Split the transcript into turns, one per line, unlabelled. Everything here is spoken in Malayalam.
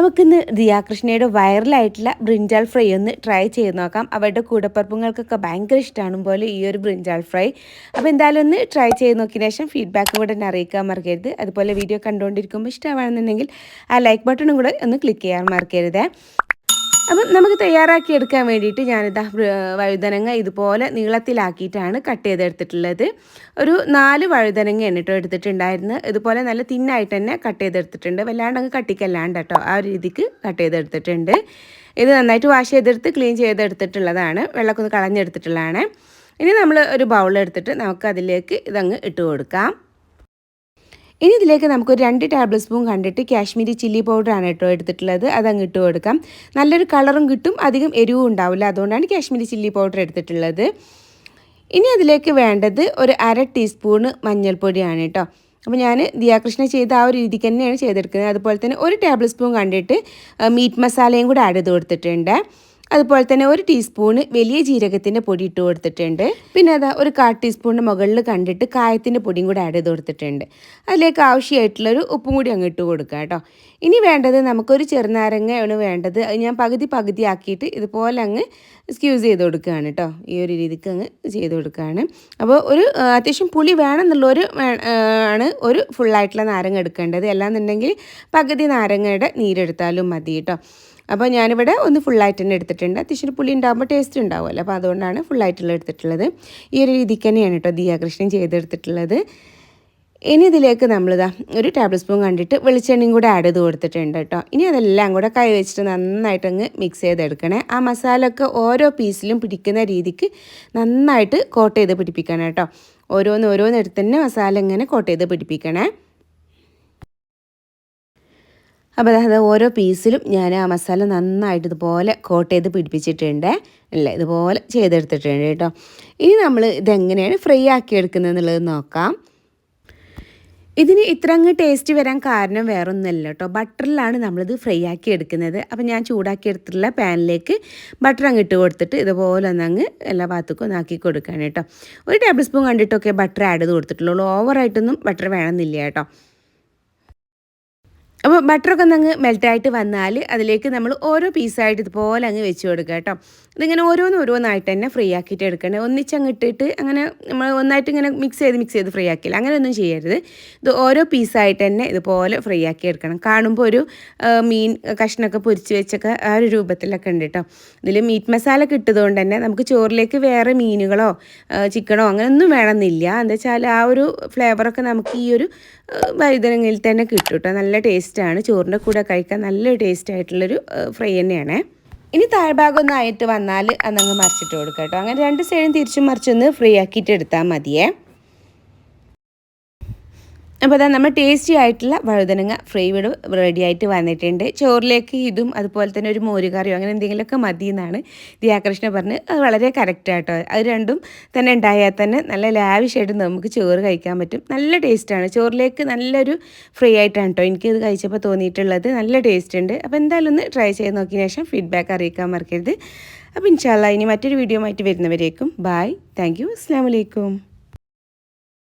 നമുക്കിന്ന് ദിയാകൃഷ്ണയുടെ വൈറലായിട്ടുള്ള ബ്രിഞ്ചാൾ ഫ്രൈ ഒന്ന് ട്രൈ ചെയ്ത് നോക്കാം. അവരുടെ കൂടപ്പറപ്പുങ്ങൾക്കൊക്കെ ഭയങ്കര ഇഷ്ടമാണ് പോലെ ഈ ഒരു ബ്രിഞ്ചാൾ ഫ്രൈ അപ്പോൾ എന്തായാലും ഒന്ന് ട്രൈ ചെയ്ത് നോക്കിയ ശേഷം ഫീഡ്ബാക്ക് കൂടെ എന്നെ അറിയിക്കാൻ മറക്കരുത്. അതുപോലെ വീഡിയോ കണ്ടുകൊണ്ടിരിക്കുമ്പോൾ ഇഷ്ടമാണെന്നുണ്ടെങ്കിൽ ആ ലൈക്ക് ബട്ടണും കൂടെ ഒന്ന് ക്ലിക്ക് ചെയ്യാൻ മറക്കരുത്. അപ്പം നമുക്ക് തയ്യാറാക്കി എടുക്കാൻ വേണ്ടിയിട്ട് ഞാനിതാ വഴുതനങ്ങ ഇതുപോലെ നീളത്തിലാക്കിയിട്ടാണ് കട്ട് ചെയ്തെടുത്തിട്ടുള്ളത്. ഒരു നാല് വഴുതനങ്ങ കേട്ടോ എടുത്തിട്ടുണ്ടായിരുന്നു ഇതുപോലെ നല്ല തിന്നായിട്ട് തന്നെ കട്ട് ചെയ്തെടുത്തിട്ടുണ്ട്. വല്ലാണ്ട് അങ്ങ് കട്ടിക്കല്ലാണ്ട് കേട്ടോ ആ ഒരു രീതിക്ക് കട്ട് ചെയ്തെടുത്തിട്ടുണ്ട്. ഇത് നന്നായിട്ട് വാഷ് ചെയ്തെടുത്ത് ക്ലീൻ ചെയ്തെടുത്തിട്ടുള്ളതാണ്. വെള്ളമൊക്കെ ഒന്ന് കളഞ്ഞെടുത്തിട്ടുള്ളതാണ്. ഇനി നമ്മൾ ഒരു ബൗൾ എടുത്തിട്ട് നമുക്ക് അതിലേക്ക് ഇതങ്ങ് ഇട്ട് കൊടുക്കാം. ഇനി ഇതിലേക്ക് നമുക്കൊരു രണ്ട് ടേബിൾ സ്പൂൺ കണ്ടിട്ട് കാശ്മീരി ചില്ലി പൗഡറാണ് കേട്ടോ എടുത്തിട്ടുള്ളത്. അത് അങ്ങ് ഇട്ട് കൊടുക്കാം. നല്ലൊരു കളറും കിട്ടും. അധികം എരിവും ഉണ്ടാവില്ല. അതുകൊണ്ടാണ് കാശ്മീരി ചില്ലി പൗഡർ എടുത്തിട്ടുള്ളത്. ഇനി അതിലേക്ക് വേണ്ടത് ഒരു അര ടീസ്പൂണ് മഞ്ഞൾപ്പൊടിയാണ് കേട്ടോ. അപ്പോൾ ഞാൻ ദിയാകൃഷ്ണ ചെയ്ത ആ ഒരു രീതിക്ക് തന്നെയാണ് ചെയ്തെടുക്കുന്നത്. അതുപോലെ തന്നെ ഒരു ടേബിൾ സ്പൂൺ കണ്ടിട്ട് മീറ്റ് മസാലയും കൂടെ ആഡ് ചെയ്ത് കൊടുത്തിട്ടുണ്ട്. അതുപോലെ തന്നെ ഒരു ടീസ്പൂണ് വലിയ ജീരകത്തിന്റെ പൊടി ഇട്ട് കൊടുത്തിട്ടുണ്ട്. പിന്നെ അതാ ഒരു കാ ടീസ്പൂണിന്റെ മുകളിൽ കണ്ടിട്ട് കായത്തിന്റെ പൊടിയും കൂടി ആഡ് ചെയ്ത് കൊടുത്തിട്ടുണ്ട്. അതിലേക്ക് ആവശ്യമായിട്ടുള്ളൊരു ഉപ്പും കൂടി അങ്ങ് ഇട്ട് കൊടുക്കുക കേട്ടോ. ഇനി വേണ്ടത് നമുക്കൊരു ചെറുനാരങ്ങയാണ് വേണ്ടത്. ഞാൻ പകുതി പകുതി ആക്കിയിട്ട് ഇതുപോലെ അങ്ങ് സ്ക്യൂസ് ചെയ്ത് കൊടുക്കുകയാണ് കേട്ടോ ഈ ഒരു രീതിക്ക് അങ്ങ് ചെയ്ത് കൊടുക്കുകയാണ്. അപ്പോൾ ഒരു അത്യാവശ്യം പുളി വേണമെന്നുള്ളൊരു ആണ് ഒരു ഫുള്ളായിട്ടുള്ള നാരങ്ങ എടുക്കേണ്ടത്. അല്ലാന്നുണ്ടെങ്കിൽ പകുതി നാരങ്ങയുടെ നീരെടുത്താലും മതി കേട്ടോ അപ്പോൾ ഞാനിവിടെ ഒന്ന് ഫുള്ളായിട്ട് തന്നെ എടുത്തിട്ടുണ്ട്. അത്യാവശ്യം പുളി ഉണ്ടാകുമ്പോൾ ടേസ്റ്റ് ഉണ്ടാവുമല്ലോ. അപ്പോൾ അതുകൊണ്ടാണ് ഫുള്ളായിട്ടുള്ള എടുത്തിട്ടുള്ളത്. ഈ ഒരു രീതിക്ക് തന്നെയാണ് കേട്ടോ ദിയാകൃഷ്ണൻ ചെയ്തെടുത്തിട്ടുള്ളത്. ഇനി ഇതിലേക്ക് നമ്മളിതാ ഒരു ടേബിൾ സ്പൂൺ കണ്ടിട്ട് വെളിച്ചെണ്ണയും കൂടെ ആഡ് ചെയ്ത് കൊടുത്തിട്ടുണ്ട് കേട്ടോ. ഇനി അതെല്ലാം കൂടെ കൈ വെച്ചിട്ട് നന്നായിട്ട് അങ്ങ് മിക്സ് ചെയ്തെടുക്കണേ. ആ മസാല ഒക്കെ ഓരോ പീസിലും പിടിക്കുന്ന രീതിക്ക് നന്നായിട്ട് കോട്ട് ചെയ്ത് പിടിപ്പിക്കണം കേട്ടോ. ഓരോന്ന് ഓരോന്ന് എടുത്ത് തന്നെ മസാല ഇങ്ങനെ കോട്ട് ചെയ്ത് പിടിപ്പിക്കണേ. അപ്പോൾ അതായത് ഓരോ പീസിലും ഞാൻ ആ മസാല നന്നായിട്ട് ഇതുപോലെ കോട്ട് ചെയ്ത് പിടിപ്പിച്ചിട്ടുണ്ട്. അല്ലേ? ഇതുപോലെ ചെയ്തെടുത്തിട്ടുണ്ട് കേട്ടോ. ഇനി നമ്മൾ ഇതെങ്ങനെയാണ് ഫ്രൈ ആക്കി എടുക്കുന്നത് എന്നുള്ളത് നോക്കാം. ഇതിന് ഇത്ര അങ്ങ് ടേസ്റ്റ് വരാൻ കാരണം വേറൊന്നുമല്ല കേട്ടോ. ബട്ടറിലാണ് നമ്മളിത് ഫ്രൈ ആക്കി എടുക്കുന്നത്. അപ്പോൾ ഞാൻ ചൂടാക്കി എടുത്തിട്ടുള്ള പാനിലേക്ക് ബട്ടർ അങ്ങ് ഇട്ട് കൊടുത്തിട്ട് ഇതുപോലെ ഒന്ന് അങ്ങ് എല്ലാ ഭാഗത്തേക്കും ഒന്ന് ആക്കി കൊടുക്കുകയാണ് കേട്ടോ. ഒരു ടേബിൾ സ്പൂൺ കണ്ടിട്ടൊക്കെ ബട്ടർ ആഡ് ചെയ്ത് കൊടുത്തിട്ടുള്ളൂ. ഓവറായിട്ടൊന്നും ബട്ടർ വേണമെന്നില്ല കേട്ടോ. അപ്പോൾ ബട്ടറൊക്കെ ഒന്ന് അങ്ങ് മെൽറ്റായിട്ട് വന്നാൽ അതിലേക്ക് നമ്മൾ ഓരോ പീസായിട്ട് ഇതുപോലെ അങ്ങ് വെച്ച് കൊടുക്കുക കേട്ടോ. ഇതിങ്ങനെ ഓരോന്ന് ഓരോന്നായിട്ട് തന്നെ ഫ്രീ ആക്കിയിട്ട് എടുക്കണേ ഒന്നിച്ചങ്ങ് ഇട്ടിട്ട് അങ്ങനെ നമ്മൾ ഒന്നായിട്ട് ഇങ്ങനെ മിക്സ് ചെയ്ത് മിക്സ് ചെയ്ത് ഫ്രീ ആക്കില്ല. അങ്ങനെയൊന്നും ചെയ്യരുത്. ഇത് ഓരോ പീസായിട്ട് തന്നെ ഇതുപോലെ ഫ്രീ ആക്കി എടുക്കണം. കാണുമ്പോൾ ഒരു മീൻ കഷ്ണമൊക്കെ പൊരിച്ച് വെച്ചൊക്കെ ആ ഒരു രൂപത്തിലൊക്കെ ഉണ്ട് കേട്ടോ. ഇതിൽ മീറ്റ് മസാല കിട്ടുന്നതുകൊണ്ട് തന്നെ നമുക്ക് ചോറിലേക്ക് വേറെ മീനുകളോ ചിക്കനോ അങ്ങനെയൊന്നും വേണമെന്നില്ല. എന്താ വെച്ചാൽ ആ ഒരു ഫ്ലേവറൊക്കെ നമുക്ക് ഈ ഒരു വഴുതനങ്ങയിൽ തന്നെ കിട്ടും കേട്ടോ. നല്ല ടേസ്റ്റാണ് ചോറിന്റെ കൂടെ കഴിക്കാൻ നല്ലൊരു ടേസ്റ്റ് ആയിട്ടുള്ളൊരു ഫ്രൈ തന്നെയാണ്. ഇനി താഴ്ഭാഗം ഒന്ന് ആയിട്ട് വന്നാൽ അന്നങ്ങ് മറിച്ചിട്ട് കൊടുക്കാം കേട്ടോ. അങ്ങനെ രണ്ട് സൈഡും തിരിച്ചും മറിച്ചൊന്ന് ഫ്രീ ആക്കിയിട്ട് എടുത്താൽ മതിയേ. അപ്പോൾ അതാ നമ്മൾ ടേസ്റ്റി ആയിട്ടുള്ള വഴുതനങ്ങ ഫ്രൈ റെഡി ആയിട്ട് വന്നിട്ടുണ്ട്. ചോറിലേക്ക് ഇതും അതുപോലെ തന്നെ ഒരു മോരുകറിയോ അങ്ങനെ എന്തെങ്കിലുമൊക്കെ മതി എന്നാണ് ദിയാകൃഷ്ണ പറഞ്ഞ്. അത് വളരെ കറക്റ്റായിട്ടോ അത് രണ്ടും തന്നെ ഉണ്ടായാൽ തന്നെ നല്ല ലാവിഷായിട്ട് നമുക്ക് ചോറ് കഴിക്കാൻ പറ്റും. നല്ല ടേസ്റ്റാണ് ചോറിലേക്ക് നല്ലൊരു ഫ്രൈ ആയിട്ടാണ് കേട്ടോ എനിക്കത് കഴിച്ചപ്പോൾ തോന്നിയിട്ടുള്ളത്. നല്ല ടേസ്റ്റ് ഉണ്ട്. അപ്പോൾ എന്തായാലും ഒന്ന് ട്രൈ ചെയ്ത് നോക്കിയ ശേഷം ഫീഡ്ബാക്ക് അറിയിക്കാൻ മറക്കരുത്. അപ്പോൾ ഇൻഷാല്ല ഇനി മറ്റൊരു വീഡിയോ ആയിട്ട് വരുന്നവരേക്കും. ബായ് താങ്ക് യു അസ്സാം വലൈക്കും